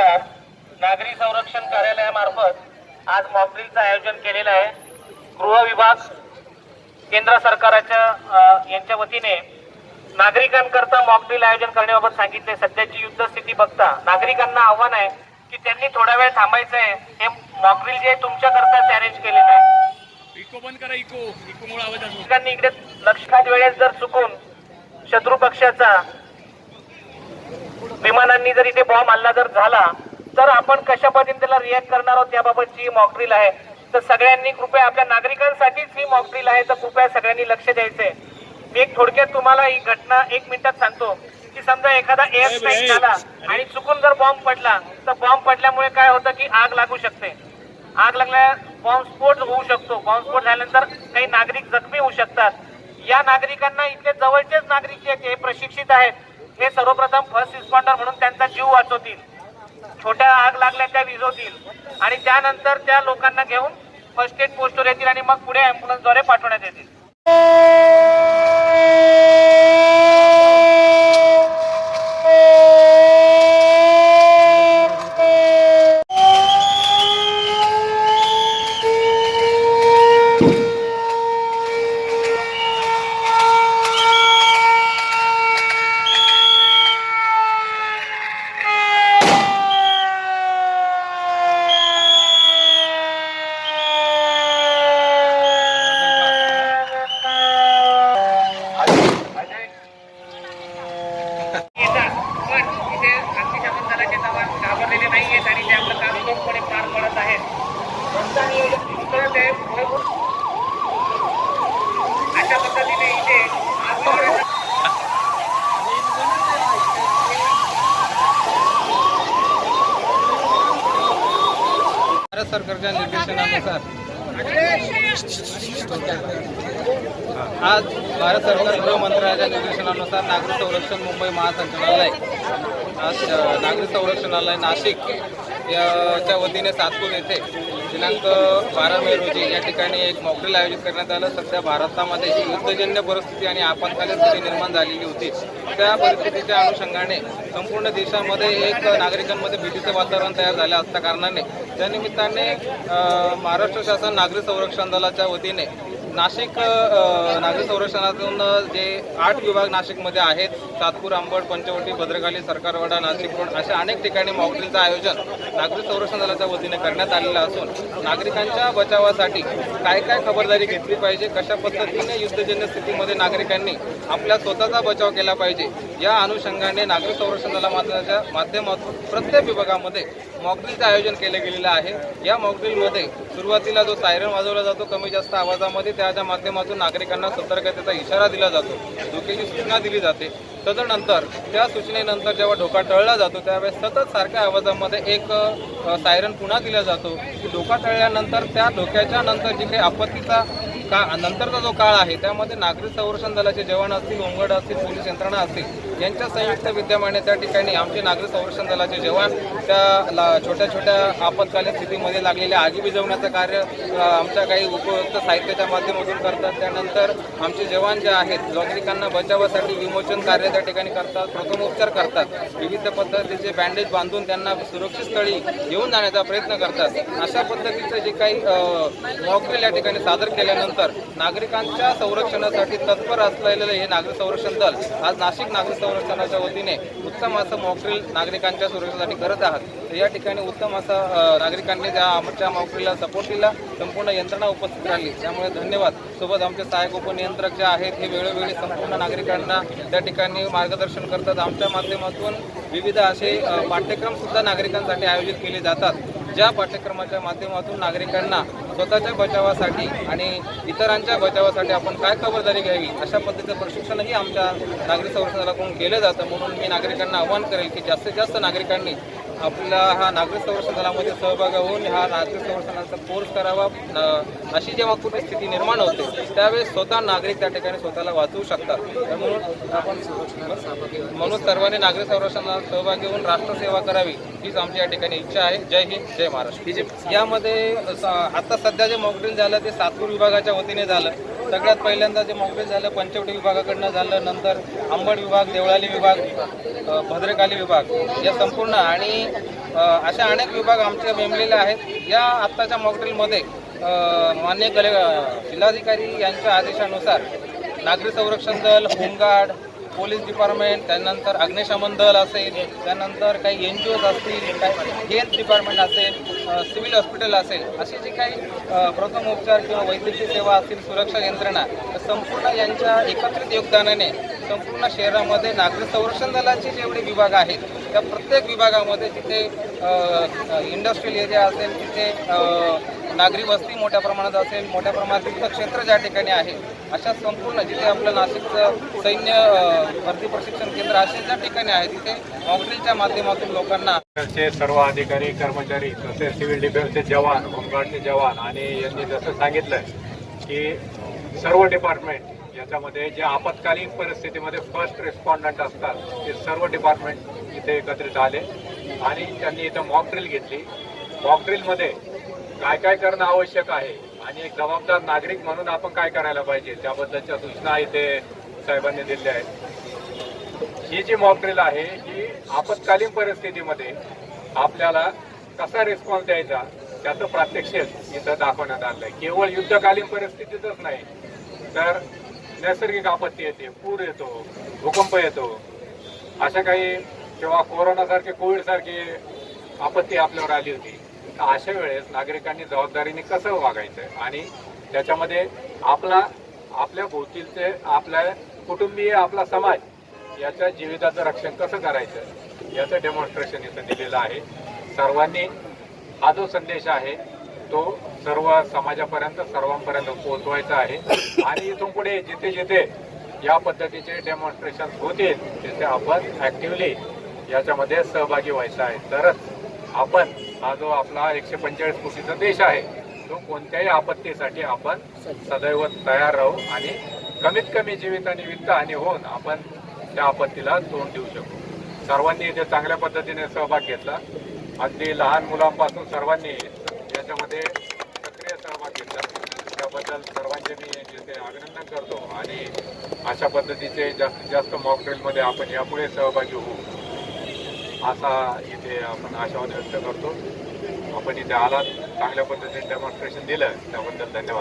विभागाच्या नागरी संरक्षण कार्यालयामार्फत आज मॉकड्रिलचं आयोजन केलेलं आहे. गृह विभाग केंद्र सरकारच्या यांच्या वतीने नागरिकांकरता मॉकड्रिल आयोजन करण्याबाबत सांगितले. सध्याची युद्ध स्थिती बघता नागरिकांना आव्हान आहे की त्यांनी थोडा वेळ थांबायचं आहे हे मॉकड्रिल जे आहे तुमच्याकरताच अरेंज केलेलं आहे. इको बंद करा इको. इको मुळे आवाज असतो नागरिकांनी इकडे लक्षात वेळेस जर चुकून शत्रू पक्षाचा विमानांनी जर इथे बॉम्ब हल्ला जर झाला तर आपण कशा पद्धतीने त्याला रिॲक्ट करणार आहोत त्याबाबतची मॉकड्रिल आहे तर सगळ्यांनी कृपया आपल्या नागरिकांसाठीच ही मॉकड्रिल आहे. तर कृपया सगळ्यांनी लक्ष द्यायचंय मी एक थोडक्यात तुम्हाला ही घटना एक मिनिटात सांगतो की समजा एखादा एअर स्ट्राईक झाला आणि चुकून जर बॉम्ब पडला तर बॉम्ब पडल्यामुळे काय होतं की आग लागू शकते. आग लागल्या बॉम्ब स्फोट होऊ शकतो. बॉम्ब स्फोट झाल्यानंतर काही नागरिक जखमी होऊ शकतात. या नागरिकांना इथले जवळचेच नागरिक जे आहेत, हे प्रशिक्षित आहेत. हे सर्वप्रथम फर्स्ट रिस्पॉन्डर म्हणून त्यांचा जीव वाचवतील. छोट्या आग लागल्या त्या विझवतील. आणि त्यानंतर त्या लोकांना घेऊन फर्स्ट एड पोस्टवर येतील आणि मग पुढे अँब्युलन्सद्वारे पाठवण्यात येतील येतात पण इथे अग्निशमन दलाचे जवान घाबरलेले नाही आहेत आणि ते आपलं काम योग्यपणे पार पडत आहेत रस्ता नियोजन करत आहे पुरेपूर अशा पद्धतीने इथे आग लावण्याचा भारत सरकारच्या निर्देशनानुसार. आज भारत सरकार गृह मंत्रालयाच्या निर्देशनानुसार नागरी संरक्षण मुंबई महासंचालनालय आज अ, नागरी संरक्षणालय नाशिक याच्या वतीने सातपूर येथे दिनांक बारा मे रोजी या ठिकाणी एक मॉकड्रिल आयोजित करण्यात आलं. सध्या भारतामध्ये जी युद्धजन्य परिस्थिती आणि आपत्कालीन स्थिती निर्माण झालेली होती. त्या परिस्थितीच्या अनुषंगाने संपूर्ण देशामध्ये एक नागरिकांमध्ये भीतीचं वातावरण तयार झालं असल्या कारणाने त्यानिमित्ताने महाराष्ट्र शासन नागरी संरक्षण दलाच्या वतीने नाशिक नागरी संरक्षणातून जे आठ विभाग नाशिकमध्ये आहेत सातपूर आंबड पंचवटी भद्रकाली सरकारवाडा नाशिक रोड अशा अनेक ठिकाणी मॉकड्रिलचं आयोजन नागरी संरक्षण दलाच्या वतीने करण्यात आलेलं असून नागरिकांच्या बचावासाठी काय काय खबरदारी घेतली पाहिजे कशा पद्धतीने युद्धजन्य स्थितीमध्ये नागरिकांनी आपल्या स्वतःचा बचाव केला पाहिजे या अनुषंगाने नागरी संरक्षण दलाच्या माध्यमातून प्रत्येक विभागामध्ये मॉकड्रिलचं आयोजन केलं गेलेलं आहे. या मॉकड्रिलमध्ये सुरुवातीला जो सायरन वाजवला जातो कमी जास्त आवाजामध्ये त्याच्या माध्यमातून नागरिकांना सतर्कतेचा इशारा दिला जातो. धोक्याची सूचना दिली जाते. तदनंतर त्या सूचनेनंतर जेव्हा धोका टळला जातो त्यावेळेस सतत सारख्या आवाजामध्ये एक सायरन पुन्हा दिला जातो. की धोका टळल्यानंतर त्या धोक्याच्या नंतर जी काही आपत्तीचा का नंतरचा जो काळ आहे त्यामध्ये नागरिक संरक्षण दलाचे जवान असतील होमगार्ड असतील पोलीस यंत्रणा असतील यांच्या संयुक्त विद्यमाने त्या ठिकाणी आमचे नागरिक संरक्षण दलाचे जवान त्या ला- छोट्या छोट्या आपत्कालीन स्थितीमध्ये लागलेल्या आगी विजवण्याचं कार्य आमच्या काही उपयुक्त साहित्याच्या माध्यमातून करतात. त्यानंतर आमचे जवान जे आहेत नागरिकांना बचावासाठी विमोचन कार्य त्या ठिकाणी करतात प्रथमोपचार करतात. विविध पद्धतीचे बँडेज बांधून त्यांना सुरक्षित स्थळी घेऊन जाण्याचा प्रयत्न करतात. अशा पद्धतीचं जे काही मॉकड्रिल या ठिकाणी सादर केल्यानंतर नागरिकांच्या संरक्षणासाठी तत्पर असलेलं हे नागरिक संरक्षण दल आज नाशिक नागरिक संरक्षणाच्या वतीने उत्तम असं मॉकड्रिल नागरिकांच्या सुरक्षेसाठी करत आहात. तर या ठिकाणी उत्तम असं नागरिकांनी त्या आमच्या मॉकड्रिलला सपोर्ट दिला संपूर्ण यंत्रणा उपस्थित राहिली. त्यामुळे धन्यवाद. सोबत आमचे सहाय्यक उपनियंत्रक जे आहेत हे वेळोवेळी संपूर्ण नागरिकांना त्या ठिकाणी मार्गदर्शन करतात. आमच्या माध्यमातून विविध असे पाठ्यक्रमसुद्धा पाठ्यक्रम सुद्धा नागरिकांसाठी आयोजित केले जातात. ज्या पाठ्यक्रमाच्या माध्यमातून नागरिकांना स्वतःच्या बचावासाठी आणि इतरांच्या बचावासाठी आपण काय खबरदारी घ्यावी अशा पद्धतीचं प्रशिक्षणही आमच्या नागरी संरक्षणाकडून केलं जातं म्हणून मी नागरिकांना आवाहन करेल की जास्तीत जास्त नागरिकांनी आपला हा नागरी संरक्षण दलामध्ये सहभाग होऊन हा नागरी संरक्षणाचा कोर्स करावा. अशी जेव्हा कुठे स्थिती निर्माण होते त्यावेळेस स्वतः नागरिक त्या ठिकाणी स्वतःला वाचवू शकतात. म्हणून आपण म्हणून सर्वांनी नागरी संरक्षणात सहभागी होऊन राष्ट्रसेवा करावी हीच आमची या ठिकाणी इच्छा आहे. जय हिंद जय महाराष्ट्र. यामध्ये आता सध्या जे मॉकड्रिल झालं ते सातपूर विभागाच्या वतीने झालं. सगळ्यात पहिल्यांदा जे मॉकड्रिल झालं पंचवटी विभागाकडनं झालं नंतर आंबड विभाग देवळाली विभाग भद्रकाली विभाग या संपूर्ण आणि अशा अनेक विभाग आमचे नेमलेले आहेत. या आत्ताच्या मॉकड्रिलमध्ये मान्य कले जिल्हाधिकारी यांच्या आदेशानुसार नागरी संरक्षण दल होमगार्ड पोलीस डिपार्टमेंट त्यानंतर अग्निशमन दल असेल त्यानंतर काही एन जी ओज असतील काही हेल्थ डिपार्टमेंट असेल सिव्हिल हॉस्पिटल असेल अशी जी काही प्रथम प्रथमोपचार किंवा वैद्यकीय सेवा असतील सुरक्षा यंत्रणा संपूर्ण यांच्या एकत्रित योगदानाने संपूर्ण शहरामध्ये नागरी संरक्षण दलाचे जेवढे विभाग आहेत त्या प्रत्येक विभागामध्ये जिथे इंडस्ट्रियल एरिया असेल तिथे नागरी वस्ती मोठ्या प्रमाणात असेल मोठ्या प्रमाणात क्षेत्र ज्या ठिकाणी आहे अशा संपूर्ण जिथे आपलं नाशिकचं सैन्य भरती प्रशिक्षण केंद्र असे ज्या ठिकाणी आहे तिथे मॉकड्रिलच्या माध्यमातून लोकांना सर्व अधिकारी कर्मचारी तसेच सिव्हिल डिफेन्सचे जवान होमगार्डचे जवान आणि यांनी जसं सांगितलं की सर्व डिपार्टमेंट याच्यामध्ये जे आपत्कालीन परिस्थितीमध्ये फर्स्ट रिस्पॉन्डंट असतात ते सर्व डिपार्टमेंट इथे एकत्रित आले आणि त्यांनी इथं मॉक ड्रिल घेतली. मॉक ड्रिलमध्ये काय काय करणं आवश्यक आहे? आणि एक जबाबदार नागरिक म्हणून आपण काय करायला पाहिजे? त्याबद्दलच्या सूचना इथे साहेबांनी दिल्या आहेत. ही जी मॉकड्रिल आहे ही आपत्कालीन परिस्थितीमध्ये आपल्याला कसा रिस्पॉन्स द्यायचा त्याचं प्रात्यक्षिक इथं दाखवण्यात आलं आहे केवळ युद्धकालीन परिस्थितीतच नाही तर नैसर्गिक आपत्ती येते पूर येतो भूकंप येतो. अशा काही किंवा कोरोनासारखे कोविडसारखी आपत्ती आपल्यावर आली होती अशा वेळेस नागरिकांनी जबाबदारीने कसं वागायचं? आणि त्याच्यामध्ये आपला आपल्या भोवतीलचे आपल्या कुटुंबीय आपला समाज याच्या जीविताचं रक्षण कसं करायचं? याचं डेमॉन्स्ट्रेशन इथं दिलेलं आहे. सर्वांनी हा जो संदेश आहे तो सर्व समाजापर्यंत सर्वांपर्यंत पोहोचवायचा आहे. आणि इथून पुढे जिथे जिथे या पद्धतीचे डेमॉन्स्ट्रेशन होतील तिथे आपण ऍक्टिव्हली याच्यामध्ये सहभागी व्हायचं आहे. तरच आपण हा जो आपला एकशे पंचेचाळीस कोटीचा देश आहे तो कोणत्याही आपत्तीसाठी आपण सदैव तयार राहू आणि कमीत कमी जीवित आणि वित्त आणि होऊन आपण त्या आपत्तीला तोंड देऊ शकू. सर्वांनी इथे चांगल्या पद्धतीने सहभाग घेतला अगदी लहान मुलांपासून सर्वांनी याच्यामध्ये सक्रिय सहभाग घेतला. त्याबद्दल सर्वांचे मी जिथे अभिनंदन करतो आणि अशा पद्धतीचे जास्तीत जास्त मॉकड्रिलमध्ये आपण यापुढे सहभागी होऊ. असा इथे आपण आशावाद व्यक्त करतो. आपण इथे आलात चांगल्या पद्धतीने डेमॉन्स्ट्रेशन दिलं त्याबद्दल धन्यवाद.